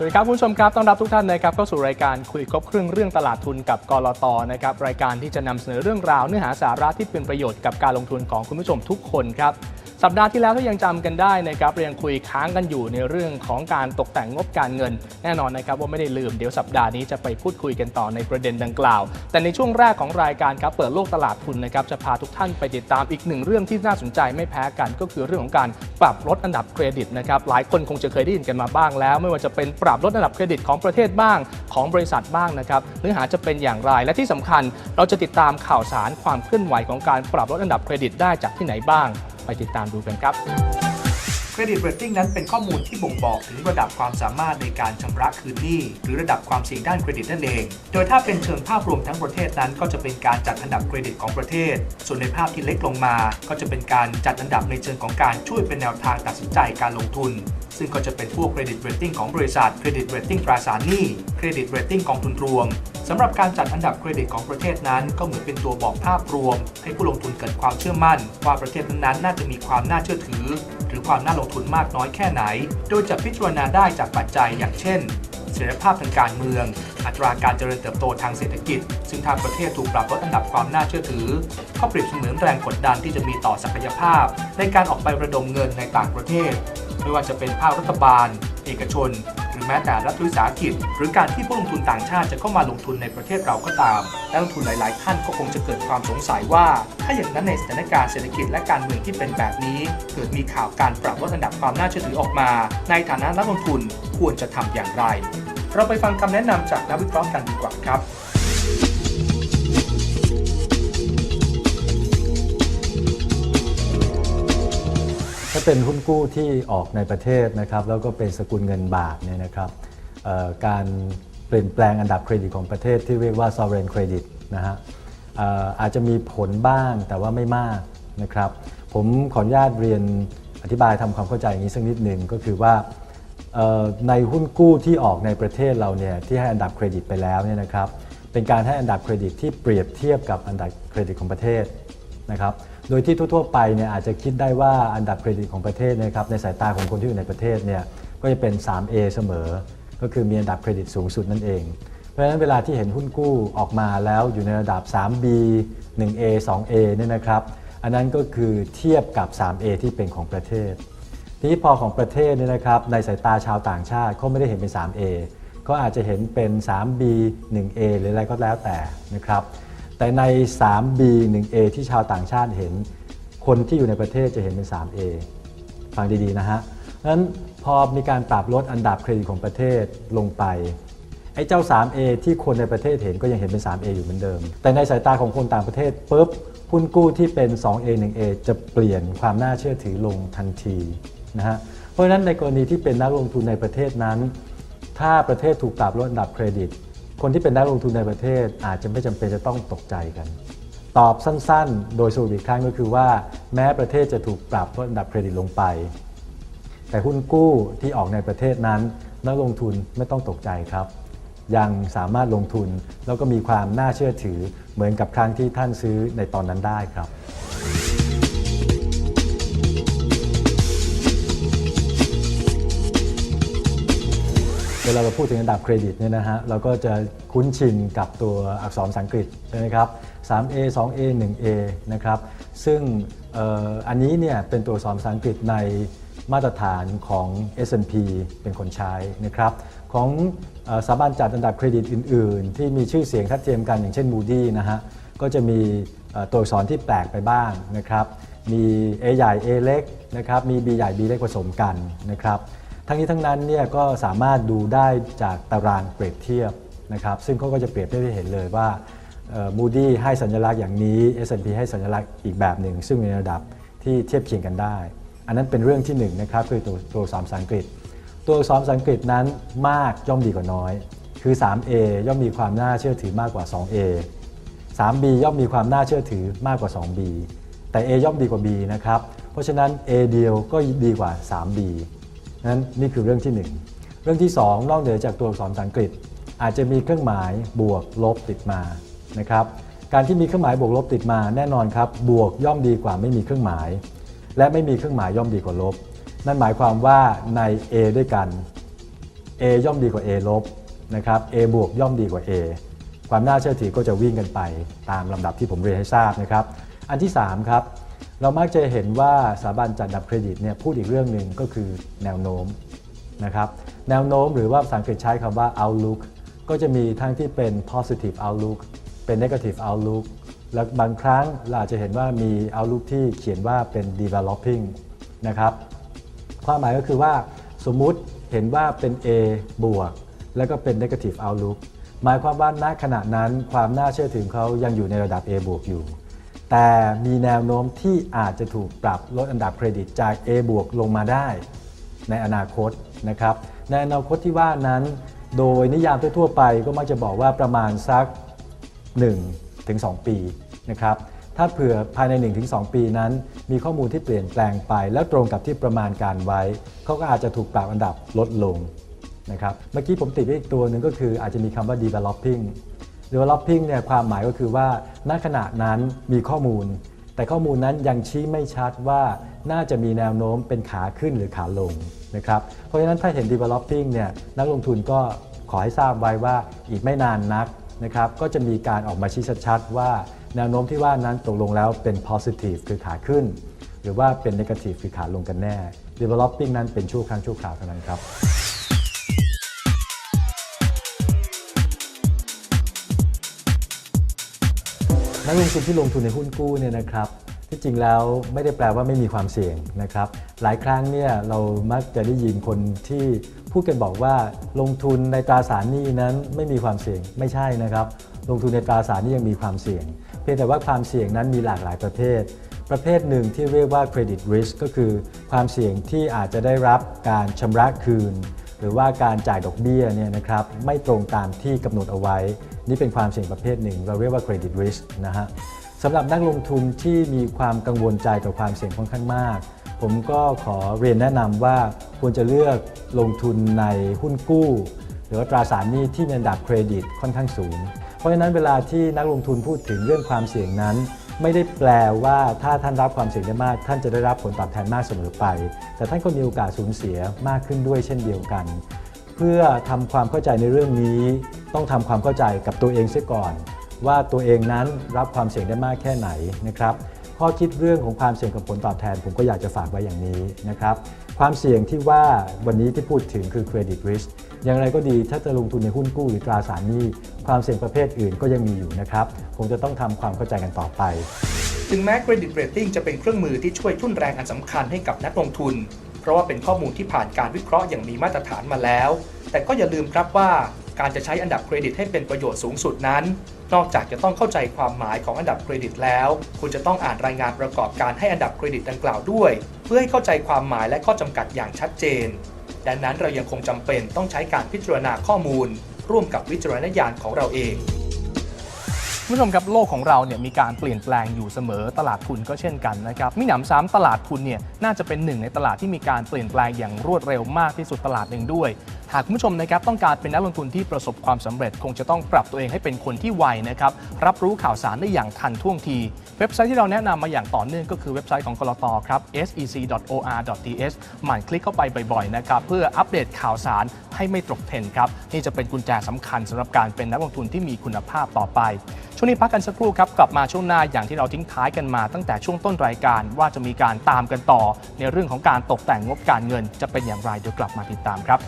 สวัสดีครับคุณผู้ชมครับต้อนรับทุกท่านนะครับเข้าสู่รายการคุยครบเครื่องเรื่องตลาดทุนกับกรตนะครับรายการที่จะนำเสนอเรื่องราวเนื้อหาสาระที่เป็นประโยชน์กับการลงทุนของคุณผู้ชมทุกคนครับ สัปดาห์ที่แล้วถ้ายังจำกันได้นะครับเรายังคุยค้างกันอยู่ในเรื่องของการตกแต่งงบการเงิน แน่นอนนะครับว่าไม่ได้ลืมเดี๋ยวสัปดาห์นี้จะไปพูดคุยกันต่อในประเด็นดังกล่าว แต่ในช่วงแรกของรายการครับเปิดโลกตลาดทุนนะครับจะพาทุกท่านไปติดตามอีกหนึ่งเรื่องที่น่าสนใจไม่แพ้กัน ก็คือเรื่องของการปรับลดอันดับเครดิตนะครับหลายคนคงจะเคยได้ยินกันมาบ้างแล้ว ไม่ว่าจะเป็นปรับลดอันดับเครดิตของประเทศบ้างของบริษัทบ้างนะครับเนื้อหาจะเป็นอย่างไรและที่สำคัญ เราจะติดตามข่าวสารความเคลื่อนไหวของการปรับลดอันดับเครดิตได้จากที่ไหนบ้าง ไปติดตามดูกันครับ เครดิตเรตติ้งนั้นเป็นข้อมูลที่บ่งบอกถึงระดับความสามารถในการชำระคืนหนี้ หรือระดับความเสี่ยงด้านเครดิตนั่นเอง โดยถ้าเป็นเชิงภาพรวมทั้งประเทศนั้น ก็จะเป็นการจัดอันดับเครดิตของประเทศ ส่วนในภาพที่เล็กลงมา ก็จะเป็นการจัดอันดับในเชิงของการช่วยเป็นแนวทางตัดสินใจการลงทุน ซึ่งก็จะเป็นพวกเครดิตเรตติ้งของบริษัทเครดิตเรตติ้งตราสารหนี้เครดิตเรตติ้งกองทุนรวมสำหรับการจัดอันดับเครดิตของประเทศนั้น ก็เหมือนเป็นตัวบอกภาพรวม ให้ผู้ลงทุนเกิดความเชื่อมั่น ว่าประเทศนั้นน่าจะมีความน่าเชื่อถือ หรือความน่าลงทุนมากน้อยแค่ไหน โดยจะพิจารณาได้จากปัจจัยอย่างเช่นเสถียรภาพทางการเมือง อัตราการเจริญเติบโตทางเศรษฐกิจ ซึ่งทางประเทศถูกปรับลดอันดับความน่าเชื่อถือ ก็เปรียบเสมือนแรงกดดันที่จะมีต่อศักยภาพ ในการออกไประดมเงินในต่างประเทศ ไม่ว่าจะเป็นภาครัฐบาล เอกชน แม้แต่รัฐวิสาหกิจ หรือการที่ผู้ลงทุนต่างชาติจะเข้ามาลงทุนในประเทศเราก็ตามและนักลงทุนหลาย ๆ ท่านก็คงจะเกิดความสงสัยว่า ถ้าอย่างนั้นในสถานการณ์เศรษฐกิจและการเมืองที่เป็นแบบนี้ เกิดมีข่าวการปรับลดอันดับความน่าเชื่อถือออกมา ในฐานะนักลงทุนควรจะทำอย่างไร เราไปฟังคำแนะนำจากนักวิเคราะห์กันดีกว่าครับ ถ้าเป็นหุ้นกู้ที่ออกในประเทศนะครับแล้วก็เป็นสกุลเงินบาทเนี่ยนะครับการเปลี่ยนแปลงอันดับเครดิตของประเทศที่เรียกว่า sovereign credit นะฮะอาจจะมีผลบ้างแต่ว่าไม่มากนะครับผมขออนุญาตเรียนอธิบายทำความเข้าใจอย่างนี้สักนิดหนึ่งก็คือว่าในหุ้นกู้ที่ออกในประเทศเราเนี่ยที่ให้อันดับเครดิตไปแล้วเนี่ยนะครับเป็นการให้อันดับเครดิตที่เปรียบเทียบกับอันดับเครดิตของประเทศนะครับ โดยที่ทั่วๆไปเนี่ยอาจจะคิดได้ว่าอันดับเครดิตของประเทศนะครับในสายตาของคนที่อยู่ในประเทศเนี่ยก็จะเป็น 3A เสมอ ก็คือมีอันดับเครดิตสูงสุดนั่นเอง เพราะฉะนั้นเวลาที่เห็นหุ้นกู้ออกมาแล้วอยู่ในระดับ 3B 1A 2A เนี่ยนะครับ อันนั้นก็คือเทียบกับ 3A ที่เป็นของประเทศ ทีนี้พอของประเทศเนี่ยนะครับในสายตาชาวต่างชาติเขาไม่ได้เห็นเป็น 3A เขาอาจจะเห็นเป็น 3B 1A หรืออะไรก็แล้วแต่นะครับ แต่ใน 3B 1A ที่ชาวต่างชาติเห็น คนที่อยู่ในประเทศจะเห็นเป็น 3A ฟังดีๆนะฮะนั้นพอมีการปรับลดอันดับเครดิตของประเทศลงไปไอ้เจ้า 3A ที่คนในประเทศเห็นก็ยังเห็นเป็น 3A อยู่เหมือนเดิม แต่ในสายตาของคนต่างประเทศปุ๊บหุ้นกู้ที่เป็น 2A 1A จะเปลี่ยนความน่าเชื่อถือลงทันทีนะฮะเพราะฉะนั้นในกรณีที่เป็นนักลงทุนในประเทศนั้น ถ้าประเทศถูกปรับลดอันดับเครดิต คนที่เป็นนักลงทุนในประเทศอาจจะไม่จำเป็นจะต้องตกใจกัน ตอบสั้นๆ โดยสรุปอีกครั้งก็คือว่า แม้ประเทศจะถูกปรับลดอันดับเครดิตลงไป แต่หุ้นกู้ที่ออกในประเทศนั้น นักลงทุนไม่ต้องตกใจครับ ยังสามารถลงทุนแล้วก็มีความน่าเชื่อถือเหมือนกับครั้งที่ท่านซื้อในตอนนั้นได้ครับ เวลาเราพูดถึงอันดับเครดิตเนี่ยนะฮะเราก็จะคุ้นชินกับตัวอักษรภาษาอังกฤษใช่ไหมครับ 3A 2A 1A นะครับซึ่งอออันนี้เนี่ยเป็นตัวอักษรภาษาอังกฤษในมาตรฐานของ S&P เป็นคนใช้นะครับของออสถาบันจัดอันดับเครดิตอื่น ๆ ที่มีชื่อเสียงทัดเทียมกันอย่างเช่น Moody นะฮะก็จะมีตัวอักษรที่แปลกไปบ้างนะครับมี A ใหญ่ A เล็กนะครับมี B ใหญ่ B เล็กผสมกันนะครับ ทั้งนี้ทั้งนั้นเนี่ยก็สามารถดูได้จากตารางเปรียบเทียบนะครับซึ่งเขาก็จะเปรียบเทียบให้เห็นเลยว่ามูดี้ให้สัญลักษณ์อย่างนี้ S&P ให้สัญลักษณ์อีกแบบหนึ่ง ซึ่งมีระดับที่เทียบเคียงกันได้ อันนั้นเป็นเรื่องที่หนึ่งนะครับคือตัวตัวอักษรภาษาอังกฤษ ตัวอักษรภาษาอังกฤษนั้นมากย่อมดีกว่าน้อย คือ 3A ย่อมมีความน่าเชื่อถือมากกว่า 2A 3B ย่อมมีความน่าเชื่อถือมากกว่า 2B แต่ A ย่อมดีกว่า B นะครับเพราะฉะนั้น A เดียวก็ดีกว่า 3B นั้นนี่คือเรื่องที่ 1 เรื่องที่ 2 นอกเหนือจากตัวอักษรภาษาอังกฤษ อาจจะมีเครื่องหมายบวกลบติดมานะครับการที่มีเครื่องหมายบวกลบติดมาแน่นอนครับบวกย่อมดีกว่าไม่มีเครื่องหมาย และไม่มีเครื่องหมายย่อมดีกว่าลบ นั่นหมายความว่าใน A ด้วยกัน A ย่อมดีกว่า A ลบนะครับ A บวกย่อมดีกว่า A ความน่าเชื่อถือก็จะวิ่งกันไปตามลำดับที่ผมเรียนให้ทราบนะครับ อันที่ 3 ครับ เรามักจะเห็นว่าสถาบันจัดดับเครดิตเนี่ยพูดอีกเรื่องหนึ่งก็คือแนวโน้มนะครับแนวโน้มหรือว่าภาษาอังกฤษใช้คำว่า outlook ก็จะมีทั้งที่เป็น positive outlook เป็น negative outlook และบางครั้งเราอาจจะเห็นว่ามี outlook ที่เขียนว่าเป็น developing นะครับความหมายก็คือว่าสมมุติเห็นว่าเป็น A บวก แล้วก็เป็น negative outlook หมายความว่าณขณะนั้นความน่าเชื่อถือเขายังอยู่ในระดับ A บวกอยู่ แต่มีแนวโน้มที่อาจจะถูกปรับลดอันดับเครดิตจาก A บวกลงมาได้ ในอนาคตนะครับ ในอนาคตที่ว่านั้น โดยนิยามทั่วๆไปก็มักจะบอกว่าประมาณสัก1ถึง2ปีนะครับถ้าเผื่อภายใน 1-2 ปีนั้น มีข้อมูลที่เปลี่ยนแปลงไป แล้วตรงกับที่ประมาณการไว้ เขาก็อาจจะถูกปรับอันดับลดลงนะครับเมื่อกี้ผมติดไว้อีกตัวหนึ่งก็คืออาจจะมีคำว่า developing developing เนี่ยความหมายก็คือว่าณขณะนั้นมีข้อมูล แต่ข้อมูลนั้นยังชี้ไม่ชัดว่าน่าจะมีแนวโน้มเป็นขาขึ้นหรือขาลงนะครับเพราะฉะนั้นถ้าเห็น developing เนี่ยนักลงทุนก็ขอให้ทราบไว้ว่าอีกไม่นานนักนะครับก็จะมีการออกมาชี้ชัดๆว่าแนวโน้มที่ว่านั้นตกลงแล้วเป็น positive คือขาขึ้น หรือว่าเป็น negative คือขาลงกันแน่ developing นั้นเป็นชั่วครั้งชั่วคราวเท่านั้นครับ นักลงทุนที่ลงทุนในหุ้นกู้เนี่ยนะครับที่จริงแล้วไม่ได้แปลว่าไม่มีความเสี่ยงนะครับ หลายครั้งเนี่ยเรามักจะได้ยินคนที่พูดกันบอกว่าลงทุนในตราสารหนี้นั้นไม่มีความเสี่ยงไม่ใช่นะครับ ลงทุนในตราสารนี้ยังมีความเสี่ยง เพียงแต่ว่าความเสี่ยงนั้นมีหลากหลายประเภท ประเภทหนึ่งที่เรียกว่า credit risk ก็คือความเสี่ยงที่อาจจะได้รับการชำระคืน หรือว่าการจ่ายดอกเบี้ยเนี่ยนะครับไม่ตรงตามที่กำหนดเอาไว้ นี่เป็นความเสี่ยงประเภทหนึ่ง เราเรียกว่า credit risk นะฮะสำหรับนักลงทุนที่มีความกังวลใจต่อความเสี่ยงค่อนข้างมาก ผมก็ขอเรียนแนะนำว่าควรจะเลือกลงทุนในหุ้นกู้ หรือว่าตราสารหนี้ที่มีอันดับเครดิตค่อนข้างสูง เพราะฉะนั้นเวลาที่นักลงทุนพูดถึงเรื่องความเสี่ยงนั้น ไม่ได้แปลว่าถ้าท่านรับความเสี่ยงได้มาก ท่านจะได้รับผลตอบแทนมากเสมอไป แต่ท่านก็มีโอกาสสูญเสียมากขึ้นด้วยเช่นเดียวกัน เพื่อทำความเข้าใจในเรื่องนี้ ต้องทำความเข้าใจกับตัวเองเสียก่อน ว่าตัวเองนั้นรับความเสี่ยงได้มากแค่ไหนนะครับข้อคิดเรื่องของความเสี่ยงกับผลตอบแทน ผมก็อยากจะฝากไว้อย่างนี้นะครับความเสี่ยงที่ว่าวันนี้ที่พูดถึงคือ credit risk อย่างไรก็ดีถ้าจะลงทุนในหุ้นกู้หรือตราสารหนี้ ความเสี่ยงประเภทอื่นก็ยังมีอยู่นะครับ คงจะต้องทำความเข้าใจกันต่อไป ถึงแม้เครดิตเรตติ้งจะเป็นเครื่องมือที่ช่วยทุ่นแรงอันสำคัญให้กับนักลงทุน เพราะว่าเป็นข้อมูลที่ผ่านการวิเคราะห์อย่างมีมาตรฐานมาแล้ว แต่ก็อย่าลืมครับว่าการจะใช้อันดับเครดิตให้เป็นประโยชน์สูงสุดนั้น นอกจากจะต้องเข้าใจความหมายของอันดับเครดิตแล้ว คุณจะต้องอ่านรายงานประกอบการให้อันดับเครดิตดังกล่าวด้วย เพื่อให้เข้าใจความหมายและข้อจำกัดอย่างชัดเจน ดังนั้นเรายังคงจำเป็นต้องใช้การพิจารณาข้อมูล ร่วมกับวิจารณญาณของเราเองคุณผู้ชมครับโลกของเราเนี่ยมีการเปลี่ยนแปลงอยู่เสมอตลาดทุนก็เช่นกันนะครับมิหนำซ้ำตลาดทุนเนี่ยน่าจะเป็นหนึ่งในตลาดที่มีการเปลี่ยนแปลงอย่างรวดเร็วมากที่สุดตลาดหนึ่งด้วย หากคุณผู้ชมนะครับต้องการเป็นนักลงทุนที่ประสบความสำเร็จ คงจะต้องปรับตัวเองให้เป็นคนที่ไวนะครับรับรู้ข่าวสารได้อย่างทันท่วงที เว็บไซต์ที่เราแนะนำมาอย่างต่อเนื่องก็คือเว็บไซต์ของกลตครับ sec.or.th หมั่นคลิกเข้าไปบ่อยๆนะครับเพื่ออัปเดตข่าวสารให้ไม่ตกเทรนด์ครับนี่จะเป็นกุญแจสำคัญสำหรับการเป็นนักลงทุนที่มีคุณภาพต่อไป ช่วงนี้พักกันสักครู่ครับกลับมาช่วงหน้าอย่างที่เราทิ้งท้ายกันมา ตั้งแต่ช่วงต้นรายการว่าจะมีการตามกันต่อ ในเรื่องของการตกแต่งงบการเงินจะเป็นอย่างไรเดี๋ยวกลับมาติดตามครับ